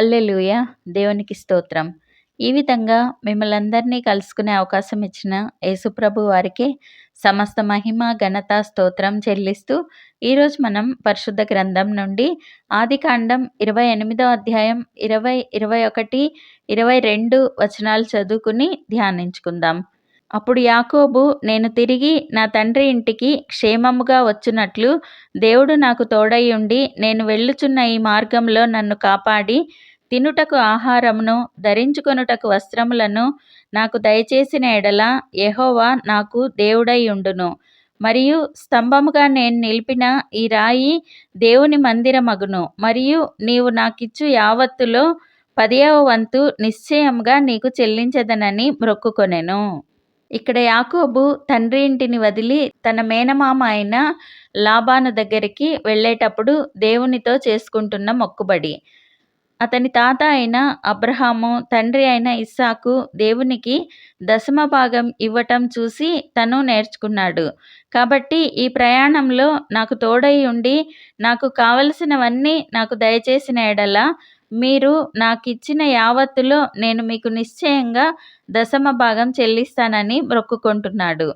Hallelujah. దేవునికి స్తోత్రం. ఈ విధంగా మిమ్మల్ని అందరినీ కలుసుకునే అవకాశం ఇచ్చిన యేసుప్రభు వారికి సమస్త మహిమ ఘనత స్తోత్రం చెల్లిస్తూ ఈరోజు మనం పరిశుద్ధ గ్రంథం నుండి ఆదికాండం ఇరవై ఎనిమిదో అధ్యాయం ఇరవై ఇరవై ఒకటి ఇరవై రెండు వచనాలు చదువుకుని ధ్యానించుకుందాం. అప్పుడు యాకోబు నేను తిరిగి నా తండ్రి ఇంటికి క్షేమముగా వచ్చినట్లు దేవుడు నాకు తోడై ఉండి నేను వెళ్ళుచున్న ఈ మార్గంలో నన్ను కాపాడి తినుటకు ఆహారమును ధరించుకొనుటకు వస్త్రములను నాకు దయచేసిన ఎడల యహోవా నాకు దేవుడై ఉండును. మరియు స్తంభముగా నేను నిలిపిన ఈ రాయి దేవుని మందిరమగును. మరియు నీవు నాకిచ్చు యావత్తులో పదియవ వంతు నిశ్చయముగా నీకు చెల్లించదనని మ్రొక్కుకొనెను ఇక్కడ యాకోబు తండ్రి ఇంటిని వదిలి తన మేనమామ అయిన లాబాను దగ్గరికి వెళ్ళేటప్పుడు దేవునితో చేసుకుంటున్న మొక్కుబడి. అతని తాత అయిన అబ్రహాము తండ్రి అయిన ఇస్సాకు దేవునికి దశమ భాగం ఇవ్వటం చూసి తను నేర్చుకున్నాడు. కాబట్టి ఈ ప్రయాణంలో నాకు తోడై ఉండి నాకు కావలసినవన్నీ నాకు దయచేసిన ఎడల మీరు నాకు ఇచ్చిన యావత్తులో నేను మీకు నిశ్చయంగా దశమ భాగం చెల్లిస్తానని మొక్కుకుంటున్నాడు.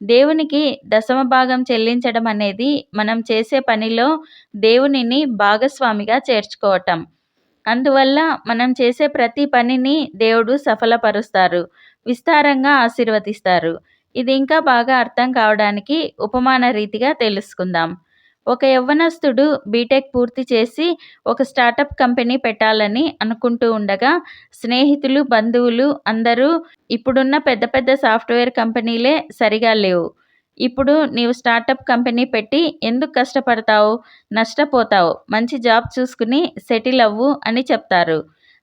దేవునికి దశమ భాగం చెల్లించడం అనేది మనం చేసే పనిలో దేవునిని భాగస్వామిగా చేర్చుకోవటం. అందువల్ల మనం చేసే ప్రతి పనిని దేవుడు సఫలపరుస్తారు విస్తారంగా ఆశీర్వదిస్తారు. ఇది ఇంకా బాగా అర్థం కావడానికి ఉపమాన రీతిగా తెలుసుకుందాం. ఒక యవ్వనస్తుడు బీటెక్ పూర్తి చేసి ఒక స్టార్టప్ కంపెనీ పెట్టాలని అనుకుంటూ ఉండగా స్నేహితులు బంధువులు అందరూ ఇప్పుడున్న పెద్ద పెద్ద సాఫ్ట్వేర్ కంపెనీలే సరిగా లేవు. ఇప్పుడు నీవు స్టార్టప్ కంపెనీ పెట్టి ఎందుకు కష్టపడతావు? నష్టపోతావు. మంచి జాబ్ చూసుకుని సెటిల్ అవ్వు అని చెప్తారు.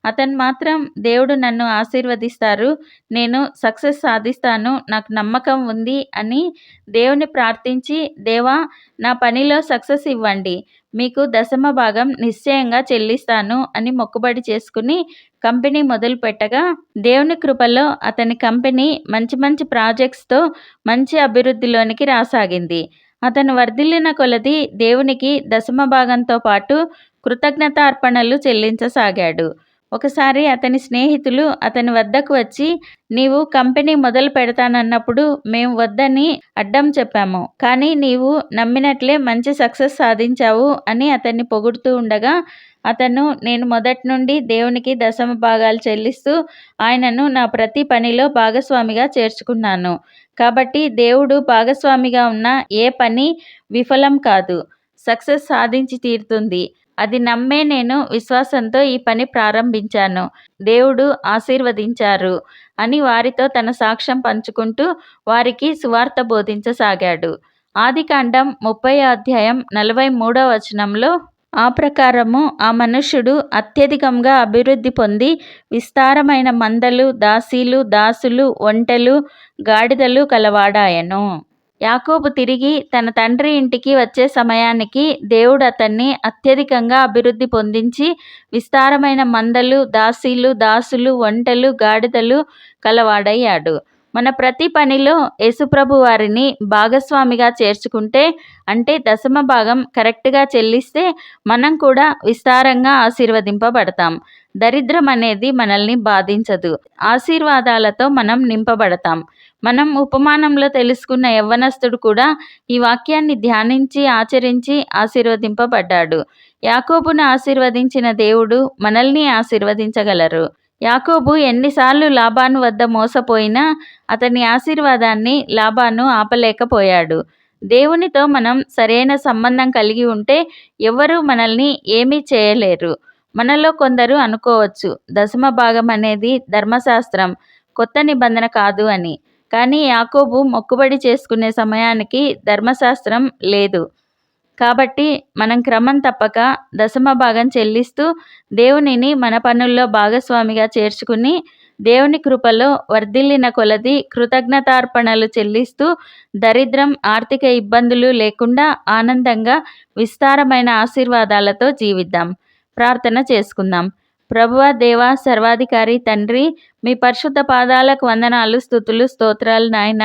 అతను మాత్రం దేవుడు నన్ను ఆశీర్వదిస్తారు. నేను సక్సెస్ సాధిస్తాను. నాకు నమ్మకం ఉంది అని దేవుని ప్రార్థించి దేవా నా పనిలో సక్సెస్ ఇవ్వండి. మీకు దశమ భాగం నిశ్చయంగా చెల్లిస్తాను అని మొక్కుబడి చేసుకుని కంపెనీ మొదలు పెట్టగా దేవుని కృపలో అతని కంపెనీ మంచి మంచి ప్రాజెక్ట్స్తో మంచి అభివృద్ధిలోనికి రాసాగింది. అతను వర్ధిల్లిన కొలది దేవునికి దశమ భాగంతో పాటు కృతజ్ఞతార్పణలు చెల్లించసాగాడు. ఒకసారి అతని స్నేహితులు అతని వద్దకు వచ్చి నీవు కంపెనీ మొదలు పెడతానన్నప్పుడు మేము వద్దని అడ్డం చెప్పాము. కానీ నీవు నమ్మినట్లే మంచి సక్సెస్ సాధించావు అని అతన్ని పొగుడుతూ ఉండగా అతను నేను మొదటి నుండి దేవునికి దశమ భాగాలు చెల్లిస్తూ ఆయనను నా ప్రతి పనిలో భాగస్వామిగా చేర్చుకున్నాను. కాబట్టి దేవుడు భాగస్వామిగా ఉన్న ఏ పని విఫలం కాదు. సక్సెస్ సాధించి తీరుతుంది. అది నమ్మే నేను విశ్వాసంతో ఈ పని ప్రారంభించాను. దేవుడు ఆశీర్వదించారు అని వారితో తన సాక్ష్యం పంచుకుంటూ వారికి సువార్త బోధించసాగాడు. ఆదికాండం ముప్పై అధ్యాయం నలభై మూడవ వచనంలో ఆ ప్రకారము ఆ మనుష్యుడు అత్యధికంగా అభివృద్ధి పొంది విస్తారమైన మందలు దాసీలు దాసులు ఒంటెలు గాడిదలు కలవాడాయను. యాకోబు తిరిగి తన తండ్రి ఇంటికి వచ్చే సమయానికి దేవుడు అతన్ని అత్యధికంగా అభివృద్ధి పొందించి విస్తారమైన మందలు దాసీలు దాసులు ఒంటెలు గాడిదలు కలవాడయ్యాడు. మన ప్రతి పనిలో యేసుప్రభు వారిని భాగస్వామిగా చేర్చుకుంటే అంటే దశమ భాగం కరెక్ట్గా చెల్లిస్తే మనం కూడా విస్తారంగా ఆశీర్వదింపబడతాం. దరిద్రం అనేది మనల్ని బాధించదు. ఆశీర్వాదాలతో మనం నింపబడతాం. మనం ఉపమానంలో తెలుసుకున్న యవ్వనస్తుడు కూడా ఈ వాక్యాన్ని ధ్యానించి ఆచరించి ఆశీర్వదింపబడ్డాడు. యాకోబును ఆశీర్వదించిన దేవుడు మనల్ని ఆశీర్వదించగలరు. యాకోబు ఎన్నిసార్లు లాభాను వద్ద మోసపోయినా అతని ఆశీర్వాదాన్ని లాభాను ఆపలేకపోయాడు. దేవునితో మనం సరైన సంబంధం కలిగి ఉంటే ఎవరు మనల్ని ఏమీ చేయలేరు. మనలో కొందరు అనుకోవచ్చు దశమ భాగం అనేది ధర్మశాస్త్రం కొత్త నిబంధన కాదు అని. కానీ యాకోబు మొక్కుబడి చేసుకునే సమయానికి ధర్మశాస్త్రం లేదు. కాబట్టి మనం క్రమం తప్పక దశమ భాగం చెల్లిస్తూ దేవునిని మన పనుల్లో భాగస్వామిగా చేర్చుకుని దేవుని కృపలో వర్ధిల్లిన కొలది కృతజ్ఞతార్పణలు చెల్లిస్తూ దరిద్రం ఆర్థిక ఇబ్బందులు లేకుండా ఆనందంగా విస్తారమైన ఆశీర్వాదాలతో జీవిద్దాం. ప్రార్థన చేసుకుందాం. ప్రభువ దేవా సర్వాధికారి తండ్రి మీ పరిశుద్ధ పాదాలకు వందనాలు స్థుతులు స్తోత్రాలు నాయన.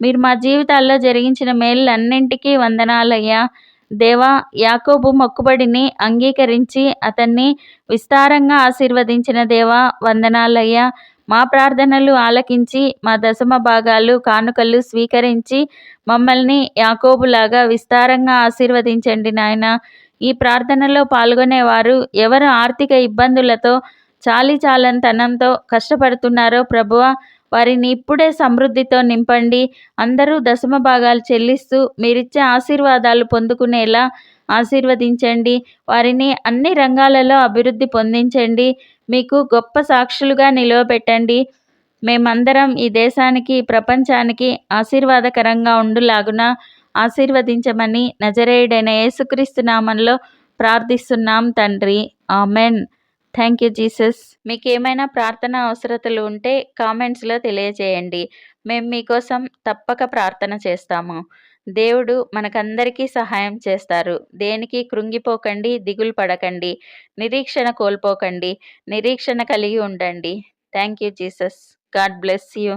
మీరు మా జీవితాల్లో జరిగించిన మేళ్ళన్నింటికీ వందనాలయ్యా. దేవా యాకోబు మొక్కుబడిని అంగీకరించి అతన్ని విస్తారంగా ఆశీర్వదించిన దేవా వందనాలయ్యా. మా ప్రార్థనలు ఆలకించి మా దశమ భాగాలు కానుకలు స్వీకరించి మమ్మల్ని యాకోబులాగా విస్తారంగా ఆశీర్వదించండి నాయన. ఈ ప్రార్థనలో పాల్గొనేవారు ఎవరు ఆర్థిక ఇబ్బందులతో చాలి చాలంతనంతో కష్టపడుతున్నారో ప్రభువ వారిని ఇప్పుడే సమృద్ధితో నింపండి. అందరూ దశమ భాగాలు చెల్లిస్తూ మీరిచ్చే ఆశీర్వాదాలు పొందుకునేలా ఆశీర్వదించండి. వారిని అన్ని రంగాలలో అభివృద్ధి పొందించండి. మీకు గొప్ప సాక్షులుగా నిలవబెట్టండి మేమందరం ఈ దేశానికి ప్రపంచానికి ఆశీర్వాదకరంగా ఉండులాగున. ఆశీర్వదించమని నజరేయుడైన యేసుక్రీస్తు నామంలో ప్రార్థిస్తున్నాం తండ్రి. ఆమెన్. Thank you Jesus. మీకు ఏమైనా ప్రార్థన అవసరతలు ఉంటే కామెంట్స్లో తెలియజేయండి. మేము మీకోసం తప్పక ప్రార్థన చేస్తాము. దేవుడు మనకందరికీ సహాయం చేస్తారు. దేనికి కృంగిపోకండి దిగులు పడకండి నిరీక్షణ కోల్పోకండి నిరీక్షణ కలిగి ఉండండి. Thank you Jesus. God bless you.